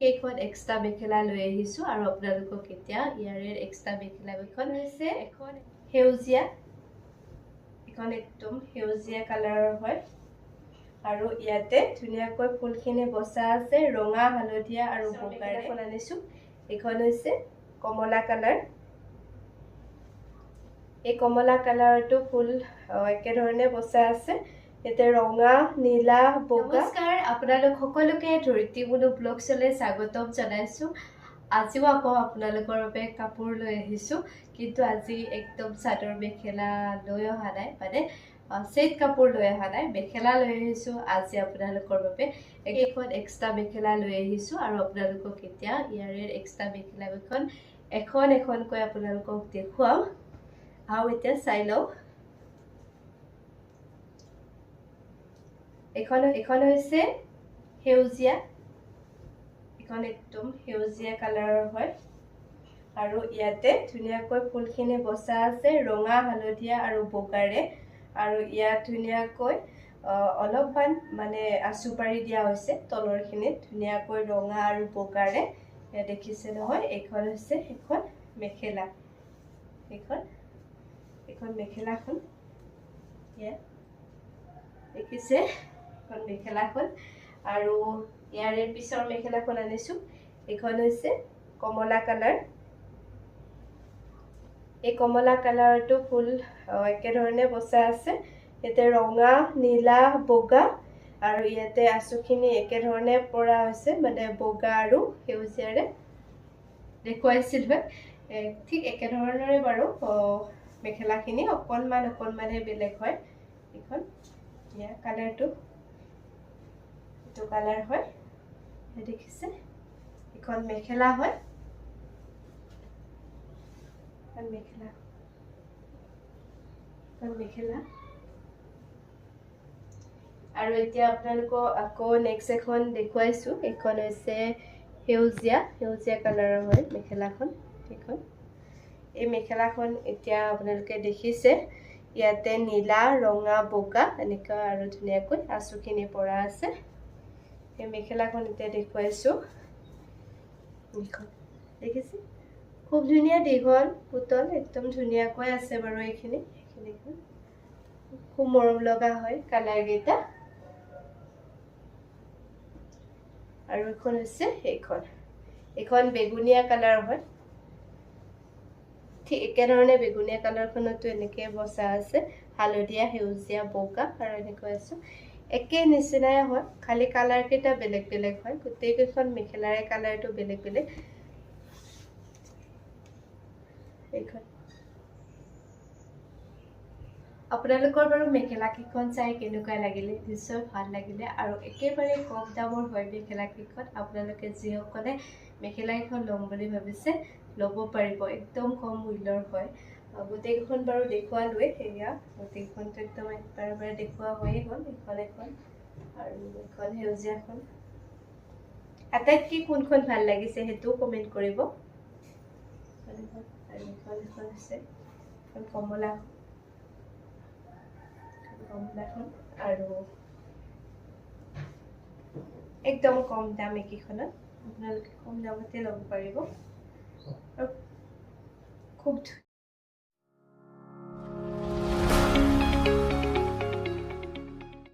কেইখন এক্সট্ৰা মেখেলা লৈ আহিছোঁ আৰু আপোনালোকক এতিয়া ইয়াৰে এক্সট্ৰা মেখেলা কেইখন হৈছে এখন সেউজীয়া এখন একদম সেউজীয়া কালাৰৰ হয়। আৰু ইয়াতে ধুনীয়াকৈ ফুলখিনি বচা আছে ৰঙা হালধীয়া আৰু বগাৰে এখন আনিছোঁ। এইখন হৈছে কমলা কালাৰ এই কমলা কালাৰটো ফুল একেধৰণে বচা আছে। ইয়াতে ৰঙা নীলা বগা। নমস্কাৰ আপোনালোক সকলোকে ধৰিত্ৰী বুলু ব্লগছলৈ স্বাগতম জনাইছোঁ। আজিও আকৌ আপোনালোকৰ বাবে কাপোৰ লৈ আহিছোঁ কিন্তু আজি একদম চাদৰ মেখেলা লৈ অহা নাই মানে ছেট কাপোৰ লৈ অহা নাই মেখেলা লৈ আহিছোঁ। আজি আপোনালোকৰ বাবে এখন এক্সট্ৰা মেখেলা লৈ আহিছোঁ আৰু আপোনালোকক এতিয়া ইয়াৰে এক্সট্ৰা মেখেলাকেইখন এখন এখনকৈ আপোনালোকক দেখুৱাম। আৰু এতিয়া চাই লওঁ। এখন এখন হৈছে সেউজীয়া। এখন একদম সেউজীয়া কালাৰৰ হয়। আৰু ইয়াতে ধুনীয়াকৈ ফুলখিনি বচা আছে ৰঙা হালধীয়া আৰু বগাৰে। আৰু ইয়াত ধুনীয়াকৈ অলপমান মানে আঁচু পাৰি দিয়া হৈছে তলৰখিনিত। ধুনীয়াকৈ ৰঙা আৰু বগাৰে। দেখিছে নহয় এইখন হৈছে এখন মেখেলা। এইখন এইখন মেখেলাখন। ইয়াত দেখিছে। এখন মেখেলাখন। আৰু ইয়াৰে পিছৰ মেখেলাখন আনিছোঁ। এইখন হৈছে কমলা কালাৰ। এই কমলা কালাৰটো ফুল একেধৰণে বচা আছে। ইয়াতে ৰঙা নীলা বগা আৰু ইয়াতে আঁচুখিনি একেধৰণে পৰা হৈছে মানে বগা আৰু সেউজীয়াৰে। দেখুৱাইছিল হয় ঠিক একেধৰণৰে বাৰু মেখেলাখিনি অকণমান অকণমানহে বেলেগ হয়। এইখন ইয়াৰ কালাৰটো। এইটো কালাৰ হয় দেখিছে এইখন মেখেলা হয়। মেখেলা। মেখেলা। আৰু এতিয়া আপোনালোকক আকৌ নেক্সট এখন দেখুৱাইছোঁ। এইখন হৈছে সেউজীয়া সেউজীয়া কালাৰৰ হয় মেখেলাখন এইখন। এই মেখেলাখন এতিয়া আপোনালোকে দেখিছে ইয়াতে নীলা ৰঙা বগা এনেকুৱা আৰু ধুনীয়াকৈ আঁচুখিনি পৰা আছে। এই মেখেলাখন এতিয়া দেখুৱাইছোঁ এইখন দেখিছে খুব ধুনীয়া দীঘল পুতল একদম ধুনীয়াকৈ আছে বাৰু এইখিনি এইখিনিখন খুব মৰম লগা হয় কালাৰকেইটা আৰু এইখন হৈছে এইখন এইখন বেগুনীয়া কালাৰ হয় ঠিক একেধৰণে বেগুনীয়া কালাৰখনতো এনেকৈ বচা আছে হালধীয়া সেউজীয়া বগা আৰু এনেকৈ আছোঁ একে নিচিনাই হয়। খালি কালাৰকেইটা বেলেগ বেলেগ হয়। গোটেইকেইখন মেখেলাৰে কালাৰটো বেলেগ বেলেগ। এইখন। আপোনালোকৰ বাৰু মেখেলাকেইখন চাই কেনেকুৱা লাগিলে? নিশ্চয় ভাল লাগিলে। আৰু একেবাৰে কম দামৰ হয় মেখেলাকেইখন। আপোনালোকে যিসকলে মেখেলাকেইখন ল'ম বুলি ভাবিছে ল'ব পাৰিব। একদম কম মূল্যৰ হয়। গোটেইকেইখন বাৰু দেখুৱালোৱে সেয়া। গোটেইকেইখনতো একদম একবাৰে বাৰে দেখুওৱা হৈয়ে গ'ল এইখন এখন আৰু এখন সেউজীয়াখন। আটাইতকৈ কোনখন ভাল লাগিছে সেইটোও কমেণ্ট কৰিব। এখন এখন এখন একদম কম দাম এইকেইখনত আপোনালোকে কম দামতে ল'ব পাৰিব। খুব